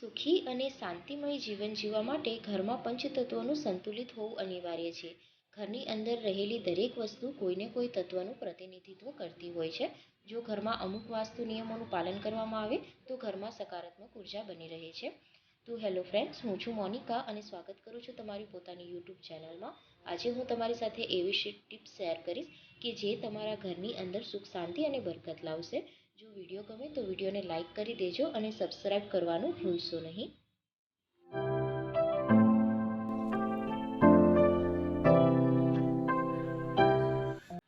સુખી અને શાંતિમય જીવન જીવવા માટે ઘરમાં પંચતત્વનું સંતુલિત હોવું અનિવાર્ય છે. ઘરની અંદર રહેલી દરેક વસ્તુ કોઈને કોઈ તત્વનું પ્રતિનિધિત્વ કરતી હોય છે. જો ઘરમાં અમુક વાસ્તુ નિયમોનું પાલન કરવામાં આવે, તો ઘરમાં સકારાત્મક ઊર્જા બની રહે છે. તો હેલો ફ્રેન્ડ્સ, હું છું મોનિકા અને સ્વાગત કરું છું તમારી પોતાની યુટ્યુબ ચેનલમાં. આજે હું તમારી સાથે એવી ટિપ્સ શેર કરીશ કે જે તમારા ઘરની અંદર સુખ, શાંતિ અને બરકત લાવશે. જો વીડિયો ગમે તો વિડીયોને લાઇક કરી દેજો અને સબસ્ક્રાઇબ કરવાનું ભૂલશો નહીં.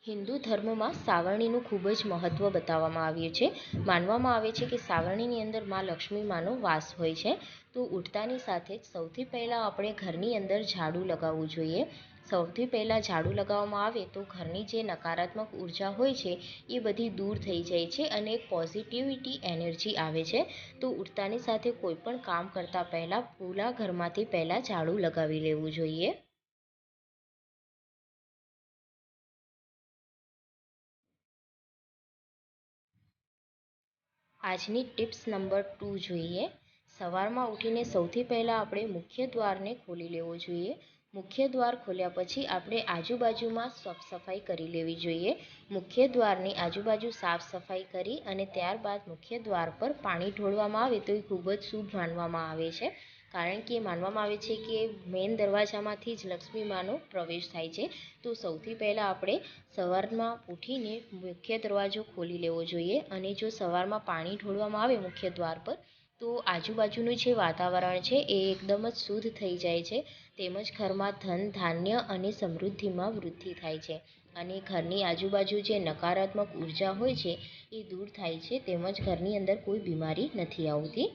હિન્દુ ધર્મમાં સાવરણીનું ખૂબ જ મહત્ત્વ બતાવવામાં આવ્યું છે. માનવામાં આવે છે કે સાવરણીની અંદરમાં લક્ષ્મી માનો વાસ હોય છે. તો ઉઠતાની સાથે જ સૌથી પહેલાં આપણે ઘરની અંદર ઝાડુ લગાવવું જોઈએ. સૌથી પહેલાં ઝાડુ લગાવવામાં આવે તો ઘરની જે નકારાત્મક ઊર્જા હોય છે, એ બધી દૂર થઈ જાય છે અને એક પોઝિટિવિટી એનર્જી આવે છે. તો ઉઠતાની સાથે કોઈ પણ કામ કરતાં પહેલાં પૂરા ઘરમાંથી પહેલાં ઝાડુ લગાવી લેવું જોઈએ. આજની ટિપ્સ નંબર ટુ જોઈએ. સવારમાં ઉઠીને સૌથી પહેલાં આપણે મુખ્ય દ્વારને ખોલી લેવો જોઈએ. મુખ્ય દ્વાર ખોલ્યા પછી આપણે આજુબાજુમાં સાફ સફાઈ કરી લેવી જોઈએ. મુખ્ય દ્વારની આજુબાજુ સાફ સફાઈ કરી અને ત્યારબાદ મુખ્ય દ્વાર પર પાણી ઢોળવામાં આવે તો એ ખૂબ જ શુભ માનવામાં આવે છે. કારણ કે માનવામાં આવે છે કે મેઇન દરવાજામાંથી જ લક્ષ્મી માનો પ્રવેશ થાય છે. તો સૌથી પહેલાં આપણે સવારમાં ઉઠીને મુખ્ય દરવાજો ખોલી લેવો જોઈએ અને જો સવારમાં પાણી ઢોળવામાં આવે મુખ્ય દ્વાર પર તો આજુબાજુનું જે વાતાવરણ છે એ એકદમ જ શુદ્ધ થઈ જાય છે. તેમજ ઘરમાં ધન, ધાન્ય અને સમૃદ્ધિમાં વૃદ્ધિ થાય છે. અને ઘરની આજુબાજુ જે નકારાત્મક ઊર્જા હોય છે એ દૂર થાય છે. તેમજ ઘરની અંદર કોઈ બીમારી નથી આવતી.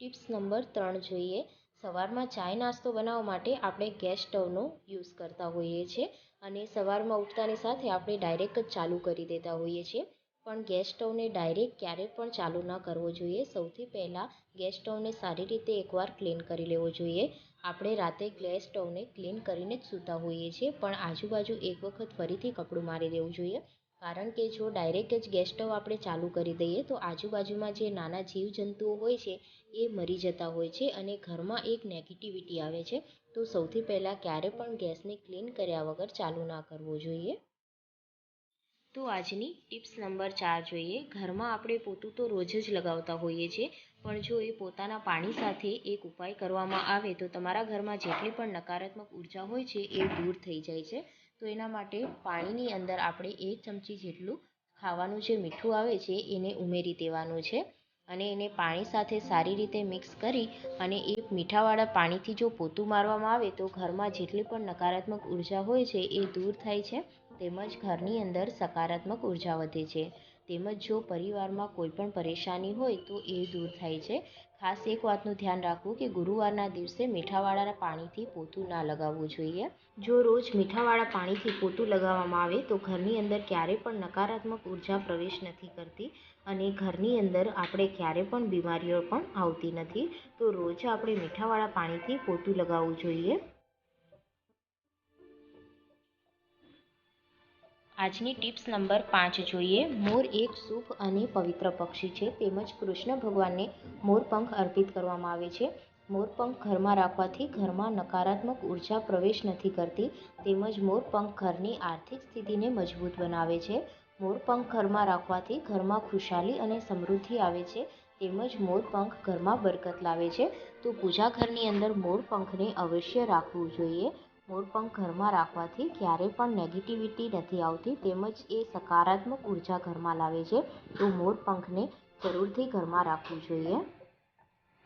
ટિપ્સ નંબર ત્રણ જોઈએ. સવારમાં ચાય નાસ્તો બનાવવા માટે આપણે ગેસ સ્ટવનો યુઝ કરતા હોઈએ છીએ. અને સવારમાં ઉઠતાની સાથે આપણે ડાયરેક્ટ જ ચાલુ કરી દેતા હોઈએ છીએ. પણ ગેસ સ્ટવને ડાયરેક્ટ ક્યારેય પણ ચાલુ ન કરવો જોઈએ. સૌથી પહેલાં ગેસ સ્ટવને સારી રીતે એકવાર ક્લીન કરી લેવો જોઈએ. આપણે રાતે ગેસ સ્ટવને ક્લીન કરીને જ સૂતા હોઈએ છીએ, પણ આજુબાજુ એક વખત ફરીથી કપડું મારી દેવું જોઈએ. કારણ કે જો ડાયરેક્ટ જ ગેસ સ્ટવ આપણે ચાલુ કરી દઈએ, તો આજુબાજુમાં જે નાના જીવજંતુઓ હોય છે, એ મરી જતા હોય છે અને ઘરમાં એક નેગેટિવિટી આવે છે. તો સૌથી પહેલાં ક્યારે પણ ગેસને ક્લીન કર્યા વગર ચાલુ ના કરવો જોઈએ. તો આજની ટિપ્સ નંબર ચાર જોઈએ. ઘરમાં આપણે પોતું તો રોજ જ લગાવતા હોઈએ છીએ, પણ જો એ પોતાના પાણી સાથે એક ઉપાય કરવામાં આવે તો તમારા ઘરમાં જેટલી પણ નકારાત્મક ઊર્જા હોય છે એ દૂર થઈ જાય છે. તો એના માટે પાણીની અંદર આપણે એક ચમચી જેટલું ખાવાનું જે મીઠું આવે છે એને ઉમેરી દેવાનું છે અને એને પાણી સાથે સારી રીતે મિક્સ કરી અને એ મીઠાવાળા પાણીથી જો પોતું મારવામાં આવે તો ઘરમાં જેટલી પણ નકારાત્મક ઊર્જા હોય છે એ દૂર થાય છે. તેમજ ઘરની અંદર સકારાત્મક ઊર્જા વધે છે. તેમજ જો પરિવારમાં કોઈ પણ પરેશાની હોય તો એ દૂર થાય છે. ખાસ એક વાતનું ધ્યાન રાખવું કે ગુરુવારના દિવસે મીઠાવાળા પાણીથી પોતું ના લગાવવું જોઈએ. જો રોજ મીઠાવાળા પાણીથી પોતું લગાવવામાં આવે તો ઘરની અંદર ક્યારેય પણ નકારાત્મક ઊર્જા પ્રવેશ નથી કરતી અને ઘરની અંદર આપણે ક્યારે પણ બીમારીઓ પણ આવતી નથી. તો રોજ આપણે મીઠાવાળા પાણીથી પોતું લગાવવું જોઈએ. આજની ટિપ્સ નંબર પાંચ જોઈએ. મોર એક શુભ અને પવિત્ર પક્ષી છે. તેમજ કૃષ્ણ ભગવાનને મોરપંખ અર્પિત કરવામાં આવે છે. મોરપંખ ઘરમાં રાખવાથી ઘરમાં નકારાત્મક ઊર્જા પ્રવેશ નથી કરતી. તેમજ મોરપંખ ઘરની આર્થિક સ્થિતિને મજબૂત બનાવે છે. મોરપંખ ઘરમાં રાખવાથી ઘરમાં ખુશાલી અને સમૃદ્ધિ આવે છે. તેમજ મોરપંખ ઘરમાં બરકત લાવે છે. તો પૂજા ઘરની અંદર મોરપંખને અવશ્ય રાખવું જોઈએ. મોરપંખ ઘરમાં રાખવાથી ક્યારેય પણ નેગેટિવિટી નથી આવતી, તેમજ એ સકારાત્મક ઊર્જા ઘરમાં લાવે છે. તો મોરપંખને જરૂરથી ઘરમાં રાખવું જોઈએ.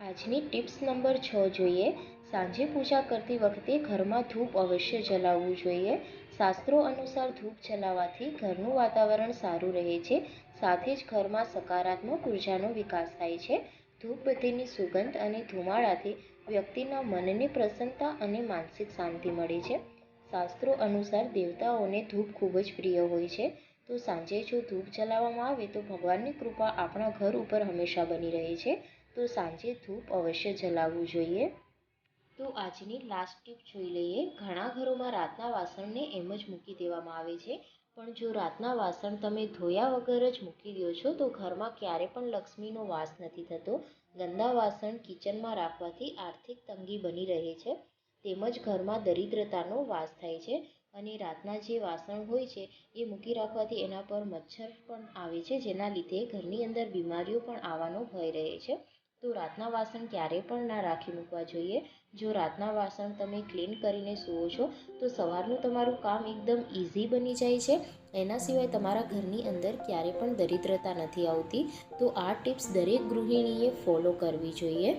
આજની ટિપ્સ નંબર છ જોઈએ. સાંજે પૂજા કરતી વખતે ઘરમાં ધૂપ અવશ્ય જલાવવું જોઈએ. શાસ્ત્રો અનુસાર ધૂપ જલાવવાથી ઘરનું વાતાવરણ સારું રહે છે. સાથે જ ઘરમાં સકારાત્મક ઉર્જાનો વિકાસ થાય છે. ધૂપબત્તીની સુગંધ અને ધુમાડાથી વ્યક્તિના મનને પ્રસન્નતા અને માનસિક શાંતિ મળે છે. શાસ્ત્રો અનુસાર દેવતાઓને ધૂપ ખૂબ જ પ્રિય હોય છે. તો સાંજે જો ધૂપ જલાવવામાં આવે તો ભગવાનની કૃપા આપણા ઘર ઉપર હંમેશા બની રહે છે. તો સાંજે ધૂપ અવશ્ય જલાવવું જોઈએ. તો આજની લાસ્ટ ટીપ જોઈ લઈએ. ઘણા ઘરોમાં રાતના વાસણને એમ જ મૂકી દેવામાં આવે છે. પણ જો રાતના વાસણ તમે ધોયા વગર જ મૂકી દો છો, તો ઘરમાં ક્યારે પણ લક્ષ્મીનો વાસ નથી થતો. ગંદા વાસણ કિચનમાં રાખવાથી આર્થિક તંગી બની રહે છે. તેમજ ઘરમાં દરિદ્રતાનો વાસ થાય છે અને રાતના જે વાસણ હોય છે, એ મૂકી રાખવાથી એના પર મચ્છર પણ આવે છે, જેના લીધે ઘરની અંદર બીમારીઓ પણ આવવાનો ભય રહે છે. તો રાતના વાસણ ક્યારેય પણ ના રાખી મૂકવા જોઈએ. જો રાતના વાસણ તમે ક્લીન કરીને સૂવો છો, તો સવારનું તમારું કામ એકદમ ઇઝી બની જાય છે. એના સિવાય તમારા ઘરની અંદર ક્યારે પણ દરિદ્રતા નથી આવતી. તો આ ટિપ્સ દરેક ગૃહિણીએ ફોલો કરવી જોઈએ.